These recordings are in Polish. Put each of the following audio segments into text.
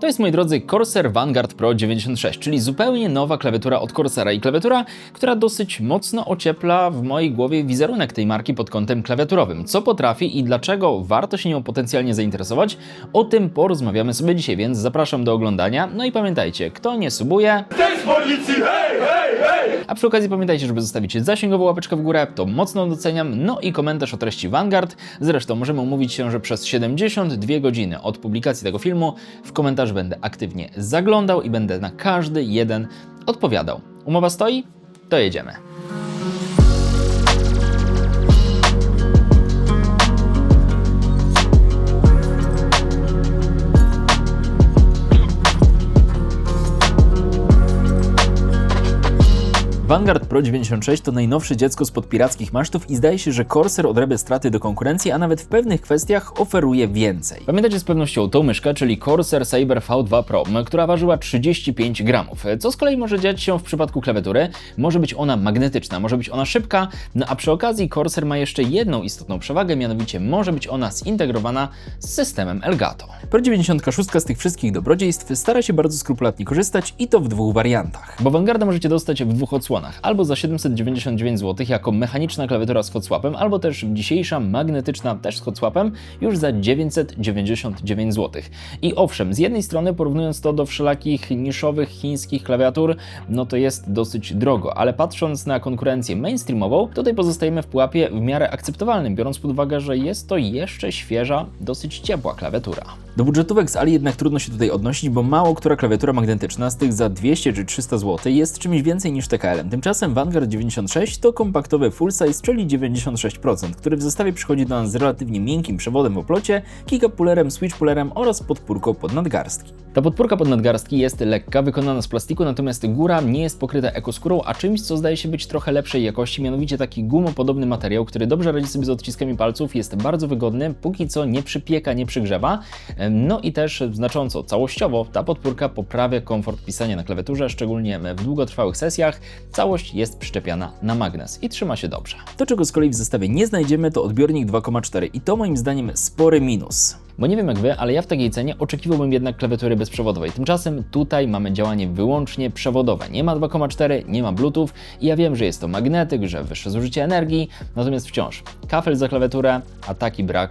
To jest, moi drodzy, Corsair Vanguard Pro 96, czyli zupełnie nowa klawiatura od Corsaira i klawiatura, która dosyć mocno ociepla w mojej głowie wizerunek tej marki pod kątem klawiaturowym. Co potrafi i dlaczego warto się nią potencjalnie zainteresować, o tym porozmawiamy sobie dzisiaj, więc zapraszam do oglądania. No i pamiętajcie, kto nie subuje, Cześć policji, hej, hej, hej! a przy okazji pamiętajcie, żeby zostawić zasięgową łapeczkę w górę, to mocno doceniam, no i komentarz o treści Vanguard. Zresztą możemy umówić się, że przez 72 godziny od publikacji tego filmu w komentarz będę aktywnie zaglądał i będę na każdy jeden odpowiadał. Umowa stoi? To jedziemy. Vanguard Pro 96 to najnowsze dziecko spod pirackich masztów i zdaje się, że Corsair odrabia straty do konkurencji, a nawet w pewnych kwestiach oferuje więcej. Pamiętacie z pewnością tą myszkę, czyli Corsair Saber V2 Pro, która ważyła 35 gramów. Co z kolei może dziać się w przypadku klawiatury? Może być ona magnetyczna, może być ona szybka, no a przy okazji Corsair ma jeszcze jedną istotną przewagę, mianowicie może być ona zintegrowana z systemem Elgato. Pro 96 z tych wszystkich dobrodziejstw stara się bardzo skrupulatnie korzystać i to w dwóch wariantach. Bo Vanguarda możecie dostać w dwóch odsłonach. Albo za 799 zł jako mechaniczna klawiatura z hotswapem, albo też dzisiejsza magnetyczna też z hotswapem już za 999 zł. I owszem, z jednej strony porównując to do wszelakich niszowych chińskich klawiatur, no to jest dosyć drogo, ale patrząc na konkurencję mainstreamową, tutaj pozostajemy w pułapie w miarę akceptowalnym, biorąc pod uwagę, że jest to jeszcze świeża, dosyć ciepła klawiatura. Do budżetówek z Ali jednak trudno się tutaj odnosić, bo mało która klawiatura magnetyczna z tych za 200 czy 300 zł jest czymś więcej niż TKL-em. Tymczasem Vanguard 96 to kompaktowy full size, czyli 96%, który w zestawie przychodzi do nas z relatywnie miękkim przewodem w oplocie, keycap-pullerem, switch-pullerem oraz podpórką pod nadgarstki. Ta podpórka pod nadgarstki jest lekka, wykonana z plastiku, natomiast góra nie jest pokryta ekoskórą, a czymś, co zdaje się być trochę lepszej jakości, mianowicie taki gumopodobny materiał, który dobrze radzi sobie z odciskami palców, jest bardzo wygodny, póki co nie przypieka, nie przygrzewa. No i też znacząco całościowo ta podpórka poprawia komfort pisania na klawiaturze, szczególnie w długotrwałych sesjach. Całość jest przyczepiana na magnes i trzyma się dobrze. To, czego z kolei w zestawie nie znajdziemy, to odbiornik 2,4 i to moim zdaniem spory minus. Bo nie wiem jak wy, ale ja w takiej cenie oczekiwałbym jednak klawiatury bezprzewodowej. Tymczasem tutaj mamy działanie wyłącznie przewodowe. Nie ma 2,4, nie ma Bluetooth i ja wiem, że jest to magnetyk, że wyższe zużycie energii, natomiast wciąż kafel za klawiaturę, a taki brak,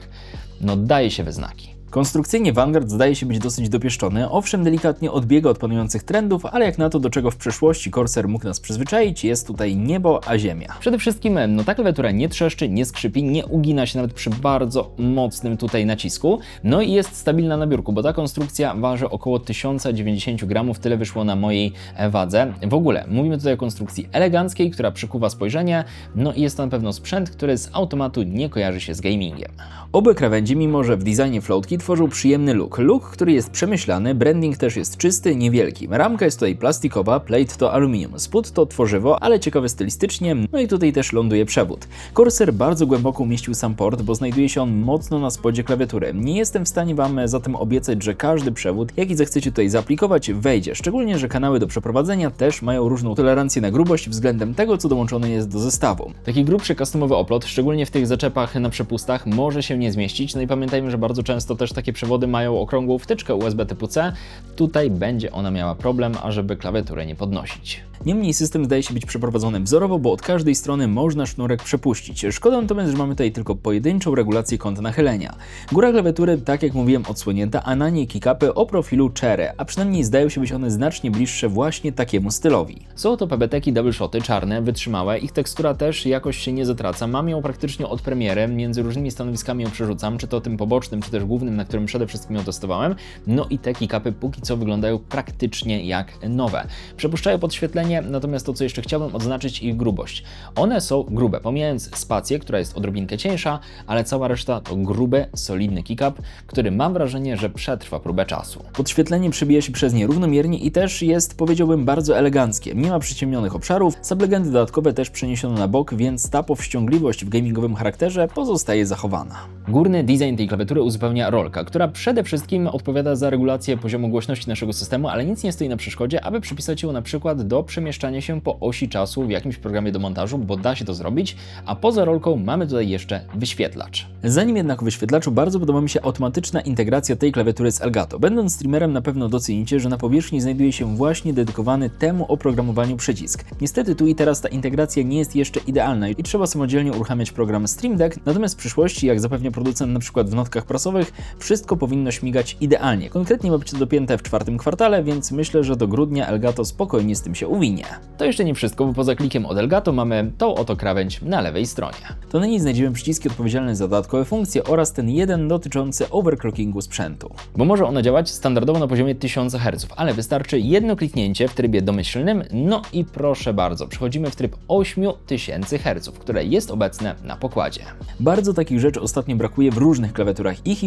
no daje się we znaki. Konstrukcyjnie Vanguard zdaje się być dosyć dopieszczony, owszem delikatnie odbiega od panujących trendów, ale jak na to, do czego w przeszłości Corsair mógł nas przyzwyczaić, jest tutaj niebo a ziemia. Przede wszystkim no ta klawiatura nie trzeszczy, nie skrzypi, nie ugina się nawet przy bardzo mocnym tutaj nacisku, no i jest stabilna na biurku, bo ta konstrukcja waży około 1090 gramów, tyle wyszło na mojej wadze. W ogóle mówimy tutaj o konstrukcji eleganckiej, która przykuwa spojrzenie, no i jest to na pewno sprzęt, który z automatu nie kojarzy się z gamingiem. Oby krawędzie, mimo że w designie floatki tworzył przyjemny look. Look, który jest przemyślany, branding też jest czysty, niewielki. Ramka jest tutaj plastikowa, plate to aluminium, spód to tworzywo, ale ciekawe stylistycznie, no i tutaj też ląduje przewód. Corsair bardzo głęboko umieścił sam port, bo znajduje się on mocno na spodzie klawiatury. Nie jestem w stanie Wam zatem obiecać, że każdy przewód, jaki zechcecie tutaj zaaplikować, wejdzie, szczególnie, że kanały do przeprowadzenia też mają różną tolerancję na grubość względem tego, co dołączone jest do zestawu. Taki grubszy customowy oplot, szczególnie w tych zaczepach na przepustach, może się nie zmieścić, no i pamiętajmy, że bardzo często też takie przewody mają okrągłą wtyczkę USB typu C. Tutaj będzie ona miała problem, ażeby klawiaturę nie podnosić. Niemniej system zdaje się być przeprowadzony wzorowo, bo od każdej strony można sznurek przepuścić. Szkoda natomiast, że mamy tutaj tylko pojedynczą regulację kąta nachylenia. Góra klawiatury, tak jak mówiłem, odsłonięta, a na niej kickupy o profilu cherry, a przynajmniej zdają się być one znacznie bliższe właśnie takiemu stylowi. Są to PBT-ki double shoty, czarne, wytrzymałe, ich tekstura też jakoś się nie zatraca. Mam ją praktycznie od premiery, między różnymi stanowiskami ją przerzucam, czy to tym pobocznym, czy też głównym, na którym przede wszystkim ją testowałem. No i te kickupy póki co wyglądają praktycznie jak nowe. Przepuszczają podświetlenie, natomiast to, co jeszcze chciałbym odznaczyć, ich grubość. One są grube, pomijając spację, która jest odrobinkę cieńsza, ale cała reszta to gruby, solidny kick-up, który mam wrażenie, że przetrwa próbę czasu. Podświetlenie przebija się przez nie równomiernie i też jest, powiedziałbym, bardzo eleganckie. Nie ma przyciemnionych obszarów, sublegendy dodatkowe też przeniesiono na bok, więc ta powściągliwość w gamingowym charakterze pozostaje zachowana. Górny design tej klawiatury uzupełnia roller. Która przede wszystkim odpowiada za regulację poziomu głośności naszego systemu, ale nic nie stoi na przeszkodzie, aby przypisać ją na przykład do przemieszczania się po osi czasu w jakimś programie do montażu, bo da się to zrobić, a poza rolką mamy tutaj jeszcze wyświetlacz. Zanim jednak o wyświetlaczu, bardzo podoba mi się automatyczna integracja tej klawiatury z Elgato. Będąc streamerem na pewno docenicie, że na powierzchni znajduje się właśnie dedykowany temu oprogramowaniu przycisk. Niestety tu i teraz ta integracja nie jest jeszcze idealna i trzeba samodzielnie uruchamiać program Stream Deck, natomiast w przyszłości, jak zapewnia producent na przykład w notkach prasowych, wszystko powinno śmigać idealnie. Konkretnie ma być to dopięte w czwartym kwartale, więc myślę, że do grudnia Elgato spokojnie z tym się uwinie. To jeszcze nie wszystko, bo poza klikiem od Elgato mamy tą oto krawędź na lewej stronie. To na niej znajdziemy przyciski odpowiedzialne za dodatkowe funkcje oraz ten jeden dotyczący overclockingu sprzętu. Bo może ono działać standardowo na poziomie 1000 Hz, ale wystarczy jedno kliknięcie w trybie domyślnym, no i proszę bardzo, przechodzimy w tryb 8000 Hz, które jest obecne na pokładzie. Bardzo takich rzeczy ostatnio brakuje w różnych klawiaturach. Ich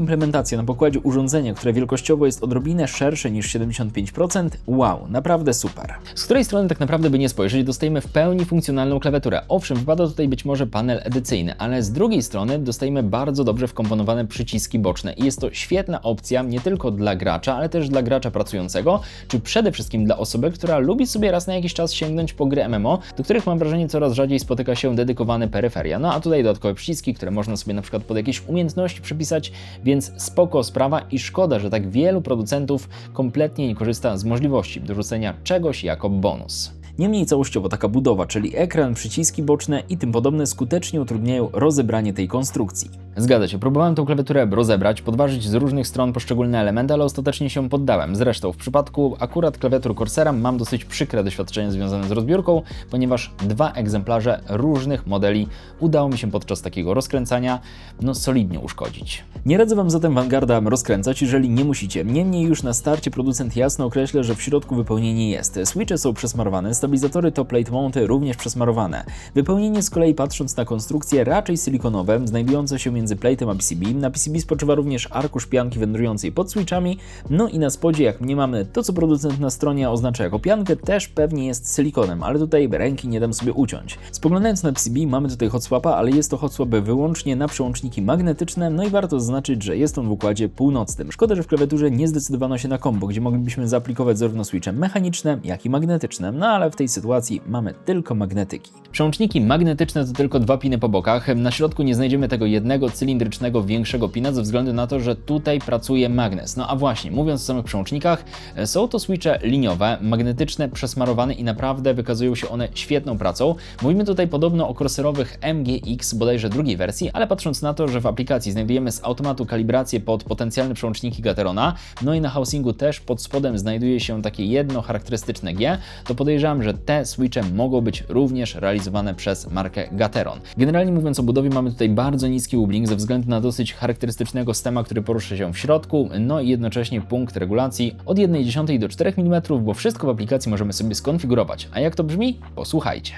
na pokładzie urządzenia, które wielkościowo jest odrobinę szersze niż 75%, wow, naprawdę super. Z której strony tak naprawdę by nie spojrzeć, dostajemy w pełni funkcjonalną klawiaturę. Owszem, wypada tutaj być może panel edycyjny, ale z drugiej strony dostajemy bardzo dobrze wkomponowane przyciski boczne i jest to świetna opcja nie tylko dla gracza, ale też dla gracza pracującego, czy przede wszystkim dla osoby, która lubi sobie raz na jakiś czas sięgnąć po gry MMO, do których mam wrażenie coraz rzadziej spotyka się dedykowane peryferia. No a tutaj dodatkowe przyciski, które można sobie na przykład pod jakieś umiejętności przypisać, więc spoko sprawa i szkoda, że tak wielu producentów kompletnie nie korzysta z możliwości dorzucenia czegoś jako bonus. Niemniej całościowo taka budowa, czyli ekran, przyciski boczne i tym podobne skutecznie utrudniają rozebranie tej konstrukcji. Zgadza się, próbowałem tą klawiaturę rozebrać, podważyć z różnych stron poszczególne elementy, ale ostatecznie się poddałem. Zresztą w przypadku akurat klawiatur Corsera mam dosyć przykre doświadczenie związane z rozbiórką, ponieważ dwa egzemplarze różnych modeli udało mi się podczas takiego rozkręcania no solidnie uszkodzić. Nie radzę Wam zatem Vanguarda rozkręcać, jeżeli nie musicie. Niemniej już na starcie producent jasno określa, że w środku wypełnienie jest. Switche są przesmarowane, stabilizatory to plate mounty również przesmarowane. Wypełnienie z kolei patrząc na konstrukcję raczej silikonowe, znajdujące się między plate'em a PCB. Na PCB spoczywa również arkusz pianki wędrującej pod switchami, no i na spodzie jak nie mamy to co producent na stronie oznacza jako piankę, też pewnie jest silikonem, ale tutaj ręki nie dam sobie uciąć. Spoglądając na PCB mamy tutaj hot swapa, ale jest to hot swap wyłącznie na przełączniki magnetyczne, no i warto zaznaczyć, że jest on w układzie północnym. Szkoda, że w klawiaturze nie zdecydowano się na combo, gdzie moglibyśmy zaaplikować zarówno switche mechaniczne, jak i magnetyczne, no ale w tej sytuacji mamy tylko magnetyki. Przełączniki magnetyczne to tylko dwa piny po bokach. Na środku nie znajdziemy tego jednego cylindrycznego większego pina ze względu na to, że tutaj pracuje magnes. No a właśnie, mówiąc o samych przełącznikach, e, są to switche liniowe, magnetyczne, przesmarowane i naprawdę wykazują się one świetną pracą. Mówimy tutaj podobno o crosserowych MGX, bodajże drugiej wersji, ale patrząc na to, że w aplikacji znajdujemy z automatu kalibrację pod potencjalne przełączniki Gaterona, no i na housingu też pod spodem znajduje się takie jedno charakterystyczne G, to podejrzewam, że te switche mogą być również realizowane przez markę Gateron. Generalnie mówiąc o budowie mamy tutaj bardzo niski ublink ze względu na dosyć charakterystycznego stema, który porusza się w środku, no i jednocześnie punkt regulacji od 1,1 do 4 mm, bo wszystko w aplikacji możemy sobie skonfigurować. A jak to brzmi? Posłuchajcie.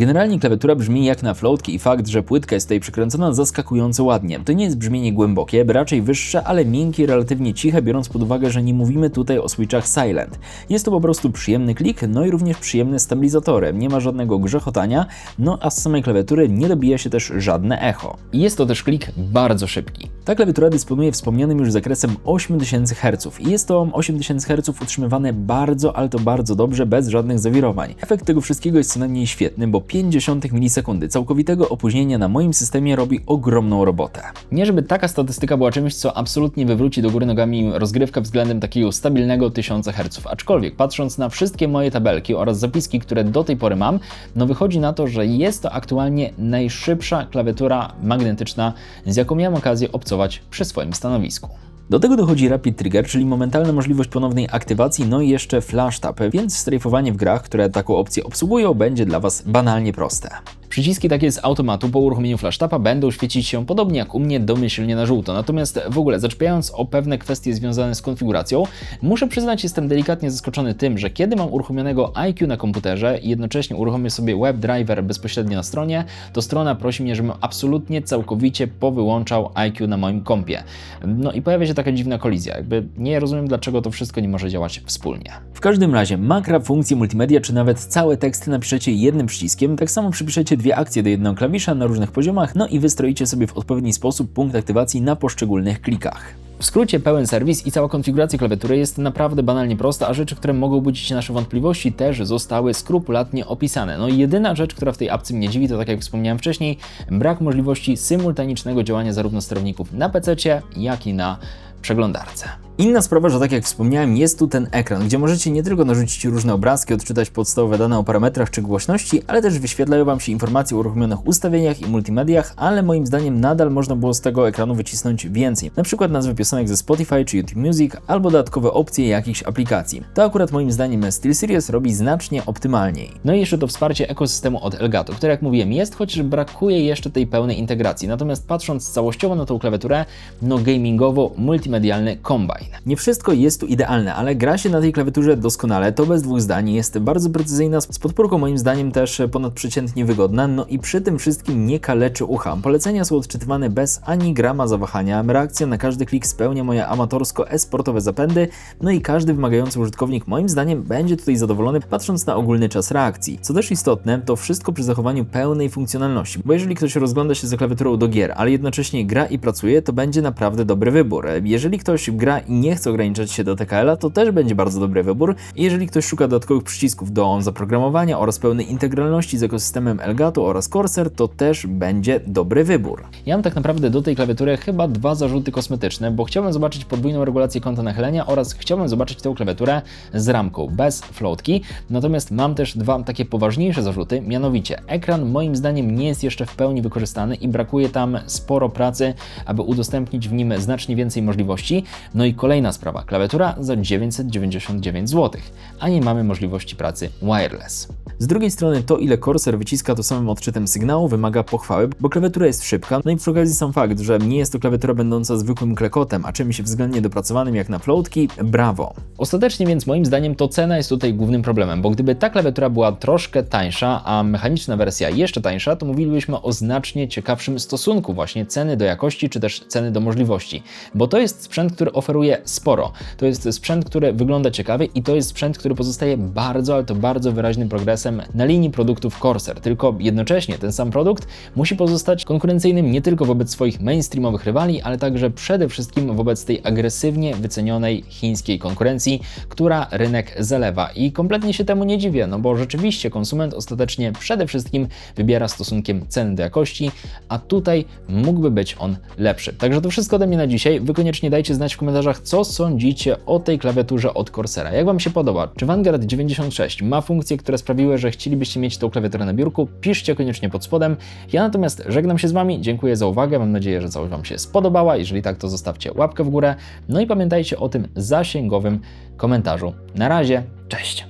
Generalnie klawiatura brzmi jak na flautki i fakt, że płytka jest tutaj przykręcona zaskakująco ładnie. To nie jest brzmienie głębokie, raczej wyższe, ale miękkie, relatywnie ciche, biorąc pod uwagę, że nie mówimy tutaj o switchach silent. Jest to po prostu przyjemny klik, no i również przyjemne stabilizatory. Nie ma żadnego grzechotania, no a z samej klawiatury nie dobija się też żadne echo. I jest to też klik bardzo szybki. Ta klawiatura dysponuje wspomnianym już zakresem 8000 Hz i jest to 8000 Hz utrzymywane bardzo, ale to bardzo dobrze, bez żadnych zawirowań. Efekt tego wszystkiego jest co najmniej świetny, bo 0,5 milisekundy całkowitego opóźnienia na moim systemie robi ogromną robotę. Nie żeby taka statystyka była czymś, co absolutnie wywróci do góry nogami rozgrywkę względem takiego stabilnego 1000 Hz. Aczkolwiek patrząc na wszystkie moje tabelki oraz zapiski, które do tej pory mam, no wychodzi na to, że jest to aktualnie najszybsza klawiatura magnetyczna, z jaką miałem okazję obcować przy swoim stanowisku. Do tego dochodzi Rapid Trigger, czyli momentalna możliwość ponownej aktywacji, no i jeszcze Flash Tap, więc strajfowanie w grach, które taką opcję obsługują, będzie dla Was banalnie proste. Przyciski takie z automatu po uruchomieniu flashtapa będą świecić się podobnie jak u mnie domyślnie na żółto. Natomiast w ogóle zaczepiając o pewne kwestie związane z konfiguracją, muszę przyznać, jestem delikatnie zaskoczony tym, że kiedy mam uruchomionego IQ na komputerze i jednocześnie uruchomię sobie WebDriver bezpośrednio na stronie, to strona prosi mnie, żebym absolutnie całkowicie powyłączał IQ na moim kompie. No i pojawia się taka dziwna kolizja. Jakby nie rozumiem, dlaczego to wszystko nie może działać wspólnie. W każdym razie makra, funkcje multimedia, czy nawet całe teksty napiszecie jednym przyciskiem, tak samo przypiszecie dwie akcje do jednego klawisza na różnych poziomach, no i wystroicie sobie w odpowiedni sposób punkt aktywacji na poszczególnych klikach. W skrócie pełen serwis i cała konfiguracja klawiatury jest naprawdę banalnie prosta, a rzeczy, które mogą budzić nasze wątpliwości też zostały skrupulatnie opisane. No i jedyna rzecz, która w tej apce mnie dziwi, to tak jak wspomniałem wcześniej, brak możliwości symultanicznego działania zarówno sterowników na PC, jak i na przeglądarce. Inna sprawa, że tak jak wspomniałem, jest tu ten ekran, gdzie możecie nie tylko narzucić różne obrazki, odczytać podstawowe dane o parametrach czy głośności, ale też wyświetlają Wam się informacje o uruchomionych ustawieniach i multimediach, ale moim zdaniem nadal można było z tego ekranu wycisnąć więcej. Na przykład nazwy piosenek ze Spotify czy YouTube Music, albo dodatkowe opcje jakichś aplikacji. To akurat moim zdaniem SteelSeries robi znacznie optymalniej. No i jeszcze to wsparcie ekosystemu od Elgato, które jak mówiłem jest, chociaż brakuje jeszcze tej pełnej integracji. Natomiast patrząc całościowo na tą klawiaturę, no gamingowo multimedialny kombajn. Nie wszystko jest tu idealne, ale gra się na tej klawiaturze doskonale, to bez dwóch zdań, jest bardzo precyzyjna, z podpórką moim zdaniem też ponadprzeciętnie wygodna, no i przy tym wszystkim nie kaleczy ucha. Polecenia są odczytywane bez ani grama zawahania, reakcja na każdy klik spełnia moje amatorsko-esportowe zapędy, no i każdy wymagający użytkownik moim zdaniem będzie tutaj zadowolony patrząc na ogólny czas reakcji. Co też istotne, to wszystko przy zachowaniu pełnej funkcjonalności, bo jeżeli ktoś rozgląda się za klawiaturą do gier, ale jednocześnie gra i pracuje, to będzie naprawdę dobry wybór. Jeżeli ktoś gra i nie chce ograniczać się do TKL-a, to też będzie bardzo dobry wybór. Jeżeli ktoś szuka dodatkowych przycisków do zaprogramowania oraz pełnej integralności z ekosystemem Elgato oraz Corsair, to też będzie dobry wybór. Ja mam tak naprawdę do tej klawiatury chyba dwa zarzuty kosmetyczne, bo chciałbym zobaczyć podwójną regulację kąta nachylenia oraz chciałbym zobaczyć tę klawiaturę z ramką, bez floatki. Natomiast mam też dwa takie poważniejsze zarzuty, mianowicie ekran moim zdaniem nie jest jeszcze w pełni wykorzystany i brakuje tam sporo pracy, aby udostępnić w nim znacznie więcej możliwości. No i kolejna sprawa, klawiatura za 999 zł, a nie mamy możliwości pracy wireless. Z drugiej strony to, ile Corsair wyciska to samym odczytem sygnału wymaga pochwały, bo klawiatura jest szybka, no i przy okazji sam fakt, że nie jest to klawiatura będąca zwykłym klekotem, a czymś względnie dopracowanym jak na floatki, brawo. Ostatecznie więc moim zdaniem to cena jest tutaj głównym problemem, bo gdyby ta klawiatura była troszkę tańsza, a mechaniczna wersja jeszcze tańsza, to mówilibyśmy o znacznie ciekawszym stosunku właśnie ceny do jakości, czy też ceny do możliwości, bo to jest sprzęt, który oferuje sporo. To jest sprzęt, który wygląda ciekawie i to jest sprzęt, który pozostaje bardzo, ale to bardzo wyraźnym progresem na linii produktów Corsair. Tylko jednocześnie ten sam produkt musi pozostać konkurencyjnym nie tylko wobec swoich mainstreamowych rywali, ale także przede wszystkim wobec tej agresywnie wycenionej chińskiej konkurencji, która rynek zalewa. I kompletnie się temu nie dziwię, no bo rzeczywiście konsument ostatecznie przede wszystkim wybiera stosunkiem ceny do jakości, a tutaj mógłby być on lepszy. Także to wszystko ode mnie na dzisiaj. Wy koniecznie dajcie znać w komentarzach, co sądzicie o tej klawiaturze od Corsaira. Jak Wam się podoba? Czy Vanguard 96 ma funkcje, które sprawiły, że chcielibyście mieć tą klawiaturę na biurku? Piszcie koniecznie pod spodem. Ja natomiast żegnam się z Wami, dziękuję za uwagę, mam nadzieję, że całość Wam się spodobała. Jeżeli tak, to zostawcie łapkę w górę. No i pamiętajcie o tym zasięgowym komentarzu. Na razie, cześć!